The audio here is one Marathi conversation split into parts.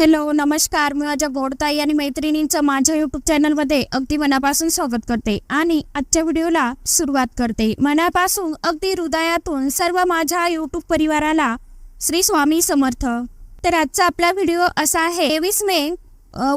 हॅलो नमस्कार. मी माझ्या गोडताई आणि मैत्रिणींचं माझ्या युट्यूब चॅनलमध्ये अगदी मनापासून स्वागत करते आणि आजच्या व्हिडिओला सुरुवात करते. मनापासून अगदी हृदयातून सर्व माझ्या युट्यूब परिवाराला श्री स्वामी समर्थ. तर आजचा आपला व्हिडिओ असा आहे तेवीस मे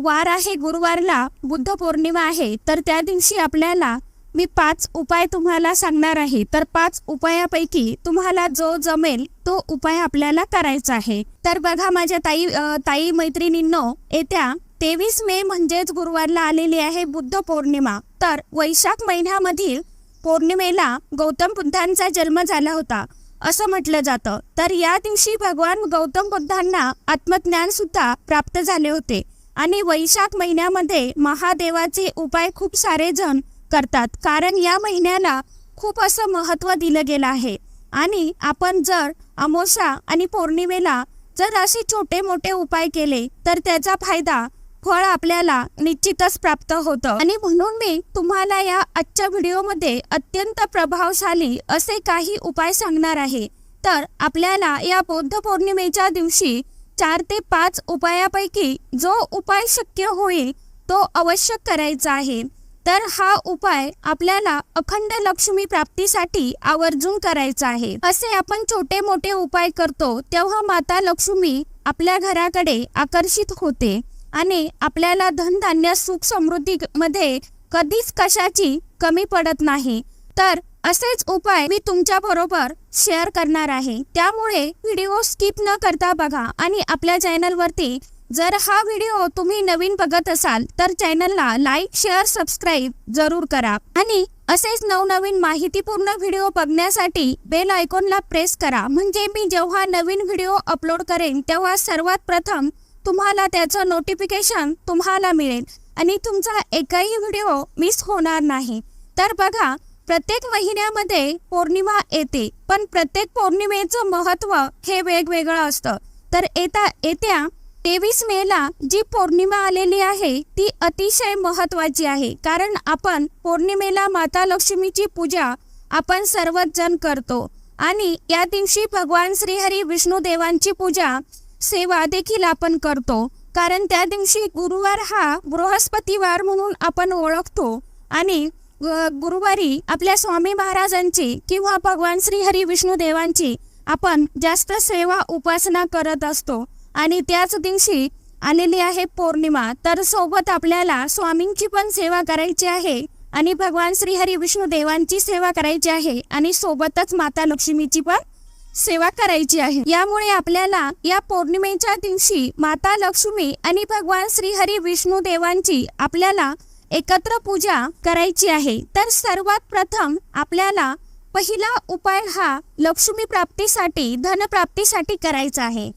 वार आहे गुरुवारला बुद्ध पौर्णिमा आहे. तर त्या दिवशी आपल्याला मी पाच उपाय तुम्हाला सांगणार आहे. तर पाच उपायापैकी तुम्हाला जो जमेल तो उपाय आपल्याला करायचा आहे. तर बघा माझ्या ताई ताई मैत्रिणींनो येत्या तेवीस मे म्हणजेच गुरुवारला आलेली आहे बुद्ध पौर्णिमा. तर वैशाख महिन्यामधील पौर्णिमेला गौतम बुद्धांचा जन्म झाला होता. असं म्हटलं जातं. तर या दिवशी भगवान गौतम बुद्धांना आत्मज्ञान सुद्धा प्राप्त झाले होते. आणि वैशाख महिन्यामध्ये महादेवाचे उपाय खूप सारे जण करतात. कारण या महिन्याला खूप असं महत्त्व दिलं गेलं आहे. आणि आपण जर अमोसा आणि पौर्णिमेला जर असे छोटे मोठे उपाय केले तर त्याचा फायदा फळ आपल्याला निश्चितच प्राप्त होतं. आणि म्हणून मी तुम्हाला या आजच्या व्हिडिओमध्ये अत्यंत प्रभावशाली असे काही उपाय सांगणार आहे. तर आपल्याला या बौद्ध पौर्णिमेच्या दिवशी चार ते पाच उपायापैकी जो उपाय शक्य होईल तो अवश्य करायचा आहे. तर हा उपाय आपल्याला अखंड लक्ष्मी प्राप्तीसाठी आवर्जून करायचा आहे. असे आपण छोटे मोठे उपाय करतो तेव्हा माता लक्ष्मी आपल्या घराकडे आकर्षित होते आणि आपल्याला धनधान्य सुख समृद्धी मध्ये कधीच कशाची कमी पडत नाही. तर असेच उपाय मी तुमच्या बरोबर शेअर करणार आहे. त्यामुळे व्हिडिओ स्किप न करता बघा आणि आपल्या चॅनलवरती जर हा व्हिडिओ तुम्ही नवीन बघत असाल तर चॅनलला लाईक शेअर सबस्क्राईब जरूर करा. आणि असेच नवनवीन माहितीपूर्ण व्हिडिओ बघण्यासाठी बेल आयकॉनला प्रेस करा. म्हणजे मी जेव्हा नवीन व्हिडिओ अपलोड करेन तेव्हा सर्वात प्रथम तुम्हाला त्याचं नोटिफिकेशन तुम्हाला मिळेल. आणि तुमचा एकही व्हिडिओ मिस होणार नाही. तर बघा प्रत्येक महिन्यामध्ये पौर्णिमा येते पण प्रत्येक पौर्णिमेचं महत्त्व हे वेगवेगळं असतं. तर येता येत्या तेवीस मेला जी पौर्णिमा आलेली आहे ती अतिशय महत्वाची आहे. कारण आपण पौर्णिमेला माता लक्ष्मीची पूजा आपण सर्वच जण करतो. आणि या दिवशी भगवान श्रीहरी विष्णू देवांची पूजा सेवा देखील आपण करतो. कारण त्या दिवशी गुरुवार हा बृहस्पतिवार म्हणून आपण ओळखतो. आणि गुरुवारी आपल्या स्वामी महाराजांची किंवा भगवान श्रीहरी विष्णू देवांची आपण जास्त सेवा उपासना करत असतो. आणि त्याच दिवशी आलेली आहे पौर्णिमा. तर सोबत आपल्याला स्वामींची पण सेवा करायची आहे आणि भगवान श्रीहरी विष्णू देवांची सेवा करायची आहे आणि सोबतच माता लक्ष्मीची पण सेवा करायची आहे. यामुळे आपल्याला या पौर्णिमेच्या दिवशी माता लक्ष्मी आणि भगवान श्रीहरी विष्णू देवांची आपल्याला एकत्र पूजा करायची आहे. तर सर्वात प्रथम आपल्याला पहिला उपाय हा लक्ष्मी प्राप्तीसाठी धनप्राप्तीसाठी करायचा आहे.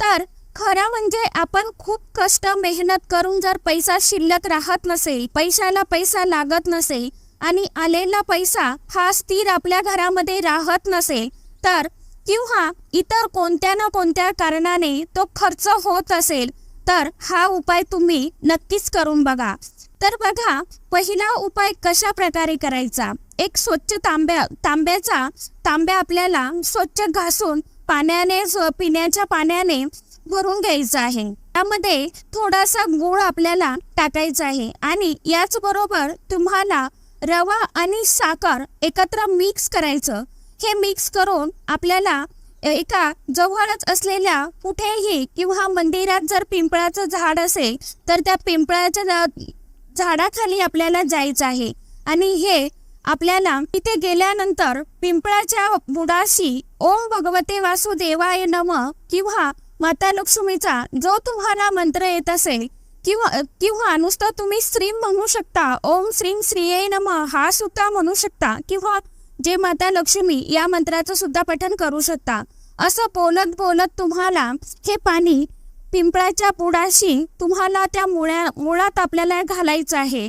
तर खरं म्हणजे आपण खूप कष्ट मेहनत करून जर पैसा शिल्लक राहत नसेल पैशाला पैसा लागत नसेल आणि आलेला पैसा हा स्थिर आपल्या घरामध्ये राहत नसेल तर किंवा इतर कोणत्या ना कोणत्या कारणाने तो खर्च होत असेल तर हा उपाय तुम्ही नक्कीच करून बघा. तर बघा पहिला उपाय कशा प्रकारे करायचा? एक स्वच्छ तांब्या तांब्याचा तांब्या आपल्याला स्वच्छ घासून पाण्याने पिण्याच्या पाण्याने भरून घ्यायचं आहे. त्यामध्ये थोडासा गुळ आपल्याला टाकायचा आहे आणि याचबरोबर तुम्हाला रवा आणि साखर एकत्र मिक्स करायचं. हे मिक्स करून आपल्याला एका जवळच असलेल्या कुठेही किंवा मंदिरात जर पिंपळाचं झाड असेल तर त्या पिंपळाच्या झाडाखाली आपल्याला जायचं आहे. आणि हे आपल्याला तिथे गेल्यानंतर पिंपळाच्या बुडाशी ओम भगवते वासुदेवाय नम किंवा माता लक्ष्मीचा जो तुम्हाला मंत्र येत असेल किंवा किंवा नुसतं तुम्ही श्रीम म्हणू शकता ओम श्रीम श्रीये नम हा सुद्धा म्हणू शकता किंवा जे माता लक्ष्मी या मंत्राचं सुद्धा पठण करू शकता. असं बोलत बोलत तुम्हाला हे पाणी पिंपळाच्या पुडाशी तुम्हाला त्या मुळ्या मुळात आपल्याला घालायचं आहे.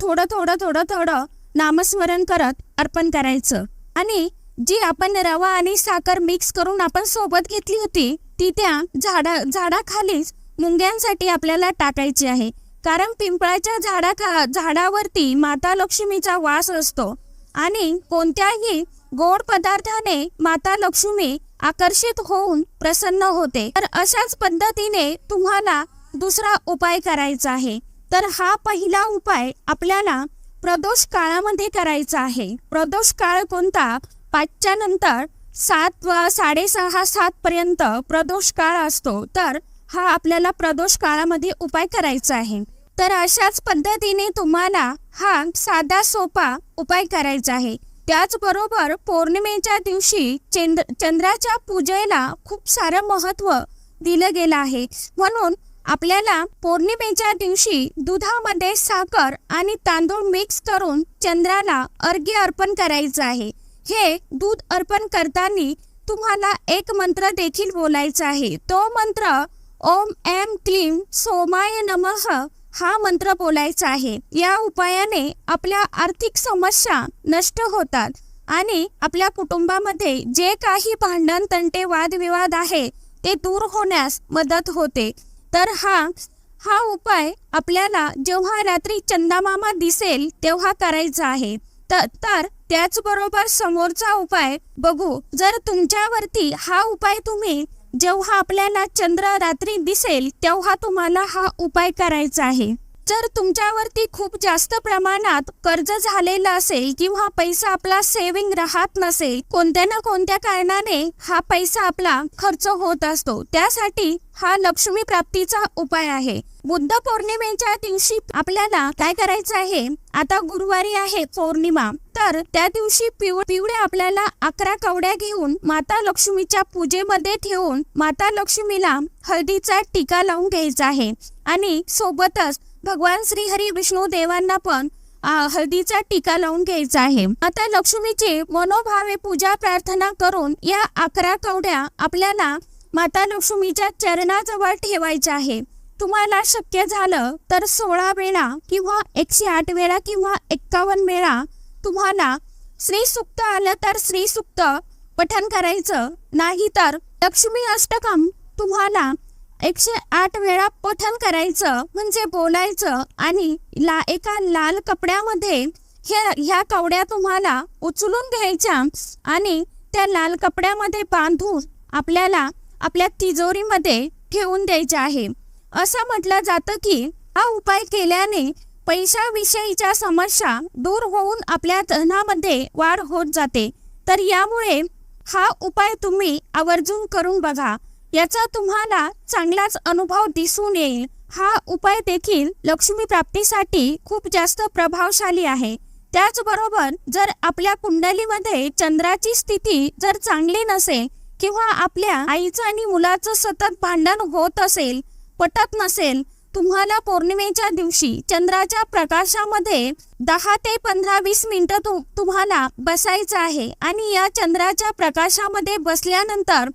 थोडं थोडं थोडं थोडं नामस्मरण करत अर्पण करायचं. आणि जी आपण रवा आणि साखर मिक्स करून आपण सोबत घेतली होती ती त्या झाडा झाडाखालीच मुंग्यांसाठी आपल्याला टाकायची आहे. कारण पिंपळाच्या झाडाखा झाडावरती माता लक्ष्मीचा वास असतो. आणि कोणत्याही गोड पदार्थाने माता लक्ष्मी आकर्षित होऊन प्रसन्न होते. तर अशाच पद्धतीने तुम्हाला दुसरा उपाय करायचा आहे. तर हा पहिला उपाय आपल्याला प्रदोष काळामध्ये करायचा आहे. प्रदोष काळ कोणता? पाचच्या नंतर सात व साडेसहा सात पर्यंत प्रदोष काळ असतो तर हा आपल्याला प्रदोष काळामध्ये उपाय करायचा आहे. तर अशाच पद्धतीने तुम्हाला हा साधा सोपा उपाय करायचा आहे. त्याचबरोबर पौर्णिमेच्या दिवशी चंद्र चंद्राच्या पूजेला खूप सारं महत्त्व दिलं गेलं आहे. म्हणून आपल्याला पौर्णिमेच्या दिवशी दुधामध्ये साखर आणि तांदूळ मिक्स करून चंद्राला अर्घ्य अर्पण करायचं आहे. हे दूध अर्पण करताना तुम्हाला एक मंत्र देखील बोलायचा आहे. तो मंत्र ओम एम क्लीम सोमाय नमः हा मंत्र बोलायचा आहे. या उपायाने आपल्या आर्थिक समस्या नष्ट होतात आणि आपल्या कुटुंबामध्ये जे काही भांडण तंटे वादविवाद आहे ते दूर होण्यास मदत होते. तर हा हा उपाय आपल्याला जेव्हा रात्री चंदामामा दिसेल तेव्हा करायचा आहे. तर त्याचबरोबर समोरचा उपाय बघू जर तुमच्यावरती हा उपाय तुम्ही जेव्हा आपल्याला चंद्र रात्री दिसेल तेव्हा तुम्हाला हा उपाय करायचा आहे. जर तुमच्यावरती खूप जास्त प्रमाणात कर्ज झालेलं असेल किंवा पैसा आपला सेविंग राहत नसेल कोणत्या ना कोणत्या कारणाने हा पैसा आपला खर्च होत असतो. त्यासाठी हा लक्ष्मी प्राप्तीचा उपाय आहे. बुद्ध पौर्णिमेच्या दिवशी आपल्याला काय करायचं आहे? आता गुरुवारी आहे पौर्णिमा. तर त्या दिवशी पिव पिवळे आपल्याला अकरा कवड्या घेऊन माता लक्ष्मीच्या पूजेमध्ये ठेवून माता लक्ष्मीला हळदीचा टीका लावून घ्यायचा आहे. आणि सोबतच भगवान श्री हरी विष्णू देवांना पण हळदीचा टीका लावून घ्यायचा आहे. आता लक्ष्मीची मनोभावे पूजा प्रार्थना करून या अकरा कवड्या आपल्याला माता लक्ष्मीच्या चरणाजवळ ठेवायच्या आहे. तुम्हाला शक्य झालं तर सोळा वेळा किंवा एकशे आठ वेळा किंवा एक्कावन्न वेळा तुम्हाला श्रीसुक्त आलं तर श्री पठन करायचं नाही तर लक्ष्मी अष्टकम तुम्हाला एकशे आठ वेळा पठण करायचं म्हणजे बोलायचं आणि ला एका लाल कपड्यामध्ये हे ह्या कवड्या तुम्हाला उचलून घ्यायच्या आणि त्या लाल कपड्यामध्ये बांधून आपल्याला आपल्या तिजोरीमध्ये ठेवून द्यायच्या आहे. असं म्हटलं जातं की हा उपाय केल्याने पैशाविषयीच्या समस्या दूर होऊन आपल्या धनामध्ये वाढ होत जाते. तर यामुळे हा उपाय तुम्ही आवर्जून करून बघा. याचा तुम्हाला चांगलाच अनुभव दिसून येईल. हा उपाय देखील लक्ष्मी प्राप्तीसाठी खूप जास्त प्रभावशाली आहे. त्याचबरोबर जर आपल्या कुंडलीमध्ये चंद्राची स्थिती जर चांगली नसेल किंवा आपल्या आईचं आणि मुलाचं सतत भांडण होत असेल पटत नसेल तुम्हाला पौर्णिमेच्या दिवशी चंद्राच्या प्रकाशामध्ये दहा ते पंधरा वीस मिनिटं तु तुम्हाला बसायचं आहे आणि या चंद्राच्या प्रकाशामध्ये बसल्यानंतर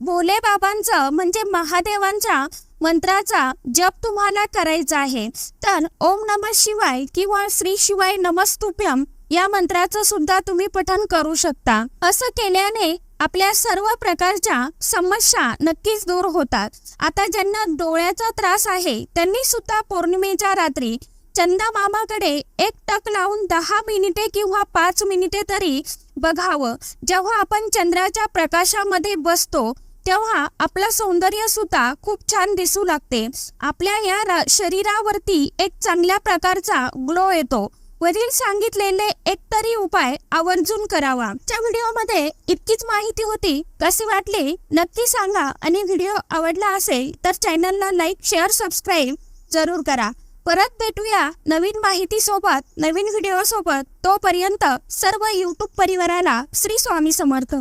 भोले बाबांचं म्हणजे महादेवांच्या मंत्राचा जप तुम्हाला करायचा आहे. तर ओम नम शिवाय किंवा श्री शिवाय नमस्तुभ्यम या मंत्राचं सुद्धा तुम्ही पठन करू शकता. असं केल्याने आपल्या सर्व प्रकारच्या समस्या नक्कीच दूर होतात. आता ज्यांना डोळ्याचा त्रास आहे त्यांनी सुद्धा पौर्णिमेच्या रात्री चंदा मामाकडे एक टक लावून दहा मिनिटे किंवा पाच मिनिटे तरी बघावं. जेव्हा आपण चंद्राच्या प्रकाशामध्ये बसतो तेव्हा आपलं सौंदर्य सुद्धा खूप छान दिसू लागते. आपल्या या शरीरावरती एक चांगल्या प्रकारचा ग्लो येतो. वरील सांगितलेले एक तरी उपाय आवर्जून करावा. त्या व्हिडिओमध्ये इतकीच माहिती होती. कशी वाटली? नक्की सांगा. आणि व्हिडिओ आवडला असेल तर चॅनलला लाईक शेअर सबस्क्राईब जरूर करा. परत भेटूया नवीन माहिती सोबत नवीन व्हिडिओ सोबत तोपर्यंत सर्व युट्यूब परिवाराला श्री स्वामी समर्थ.